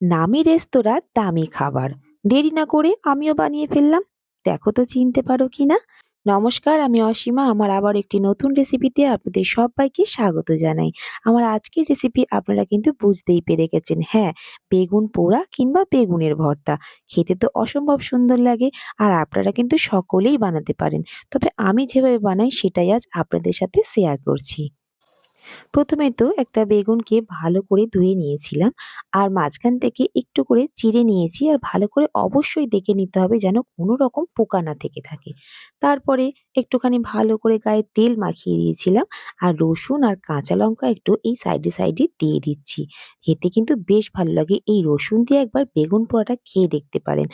নামি রেস্তোরাঁ, দামি খাবার। দেরি না করে আমিও বানিয়ে ফেললাম। দেখো তো চিনতে পারো কিনা নমস্কার, আমি অসীমা। আমার আবার একটি নতুন রেসিপিতে আপনাদের সবাইকে স্বাগত জানাই। আমার আজকের রেসিপি আপনারা কিন্তু বুঝতেই পেরে গেছেন। হ্যাঁ বেগুন পোড়া কিংবা বেগুনের ভর্তা। খেতে তো অসম্ভব সুন্দর লাগে আর আপনারা কিন্তু সকলেই বানাতে পারেন। তবে আমি যেভাবে বানাই সেটাই আজ আপনাদের সাথে শেয়ার করছি। প্রথমে তো একটা বেগুনকে ভালো করে ধুয়ে নিয়েছিলাম আর মাঝখান থেকে একটু করে চিড়ে নিয়েছি আর ভালো করে অবশ্যই দেখে নিতে হবে যেন কোনো রকম পোকা না থেকে থাকে। তারপরে একটুখানি ভালো করে গায়ে তেল মাখিয়ে দিয়েছিলাম আর রসুন আর কাঁচা লঙ্কা একটু এই সাইডে সাইডে দিয়ে দিচ্ছি। খেতে কিন্তু বেশ ভালো লাগে। এই রসুন দিয়ে একবার বেগুন পোড়াটা খেয়ে দেখতে পারেন।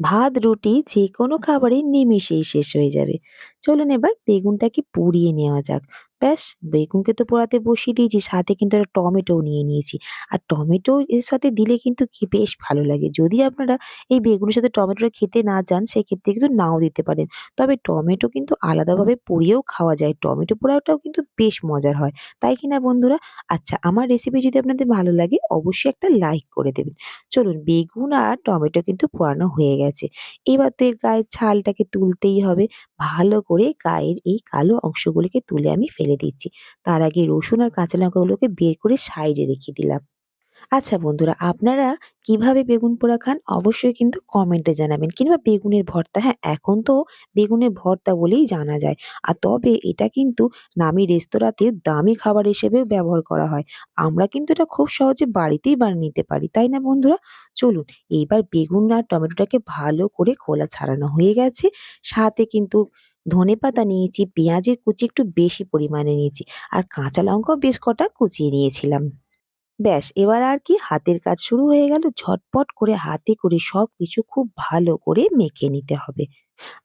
ভাত, রুটি যে কোনো খাবারই নিমেষেই শেষ হয়ে যাবে। চলুন এবার বেগুনটাকে পুড়িয়ে নেওয়া যাক। ব্যাস, বেগুনকে তো পোড়াতে বসিয়ে দিয়েছি, সাথে কিন্তু একটা টমেটোও নিয়ে নিয়েছি। আর টমেটো এর সাথে দিলে কিন্তু বেশ ভালো লাগে। যদি আপনারা এই বেগুনের সাথে টমেটোটা খেতে না যান, সেক্ষেত্রে কিন্তু নাও দিতে পারেন। তবে টমেটো কিন্তু আলাদাভাবে পুড়িয়েও খাওয়া যায়। টমেটো পোড়াটাও কিন্তু বেশ মজার হয়। তাই কিনা বন্ধুরা? আচ্ছা আমার রেসিপি যদি আপনাদের ভালো লাগে, অবশ্যই একটা লাইক করে দেবেন। চলুন, বেগুন আর টমেটো কিন্তু পোড়ানো হয়ে গেছে। এবার তো এর গায়ের ছালটাকে তুলতেই হবে। ভালো করে গায়ের এই কালো অংশগুলিকে তুলে আমি ফেলে দিচ্ছি। তার আগে রসুন আর কাঁচা লঙ্কাগুলোকে বের করে সাইডে রেখে দিলাম। আচ্ছা বন্ধুরা, আপনারা কীভাবে বেগুন পোড়া খান অবশ্যই কিন্তু কমেন্টে জানাবেন। কিংবা বেগুনের ভর্তা হ্যাঁ এখন তো বেগুনের ভর্তা বলেই জানা যায়। আর তবে এটা কিন্তু নামি রেস্তোরাঁতে দামি খাবার হিসেবেও ব্যবহার করা হয়। আমরা কিন্তু এটা খুব সহজে বাড়িতেই বানিয়ে নিতে পারি, তাই না বন্ধুরা? চলুন, এইবার বেগুন আর টমেটোটাকে ভালো করে খোলা ছাড়ানো হয়ে গেছে। সাথে কিন্তু ধনেপাতা নিয়েছি, পেঁয়াজের কুচি একটু বেশি পরিমাণে নিয়েছি আর কাঁচা লঙ্কাও বেশ কটা কুচিয়ে নিয়েছিলাম। ব্যাস, এবার আর কি হাতের কাজ শুরু হয়ে গেল, ঝটপট করে হাতে করে সব কিছু খুব ভালো করে মেখে নিতে হবে।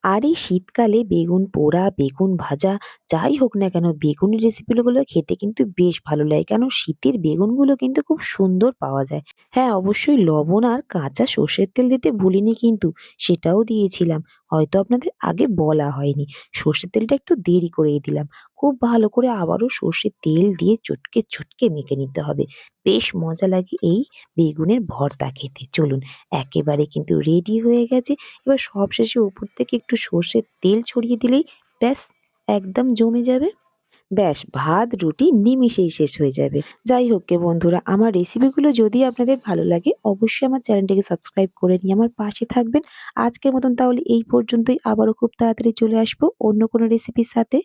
আর এই শীতকালে বেগুন পোড়া, বেগুন ভাজা, যাই হোক না কেন, বেগুনের রেসিপিগুলো খেতে কিন্তু বেশ ভালো লাগে, কেন শীতের বেগুনগুলো কিন্তু খুব সুন্দর পাওয়া যায়। হ্যাঁ অবশ্যই লবণ আর কাঁচা সর্ষের তেল দিতে ভুলিনি কিন্তু, সেটাও দিয়েছিলাম। হয়তো আপনাদের আগে বলা হয়নি। সর্ষের তেলটা একটু দেরি করেই দিলাম। খুব ভালো করে আবারও সর্ষের তেল দিয়ে চটকে চটকে মেখে নিতে হবে। বেশ মজা লাগে এই বেগুনের ভর্তা খেতে। চলুন, একেবারে কিন্তু রেডি হয়ে গেছে। এবার সবশেষে উপর থেকে একটু সর্ষের তেল ছড়িয়ে দিলেই ব্যাস, একদম জমে যাবে। ব্যাস, ভাত, রুটি নিমিশেই শেষ হয়ে যাবে। যাই হোক কে বন্ধুরা, আমার রেসিপিগুলো যদি আপনাদের ভালো লাগে, অবশ্যই আমার চ্যানেলটিকে সাবস্ক্রাইব করে নিয়ে আমার পাশে থাকবেন। আজকের মতন তাহলে এই পর্যন্তই। আবারও খুব তাড়াতাড়ি চলে আসব অন্য কোনো রেসিপির সাথে।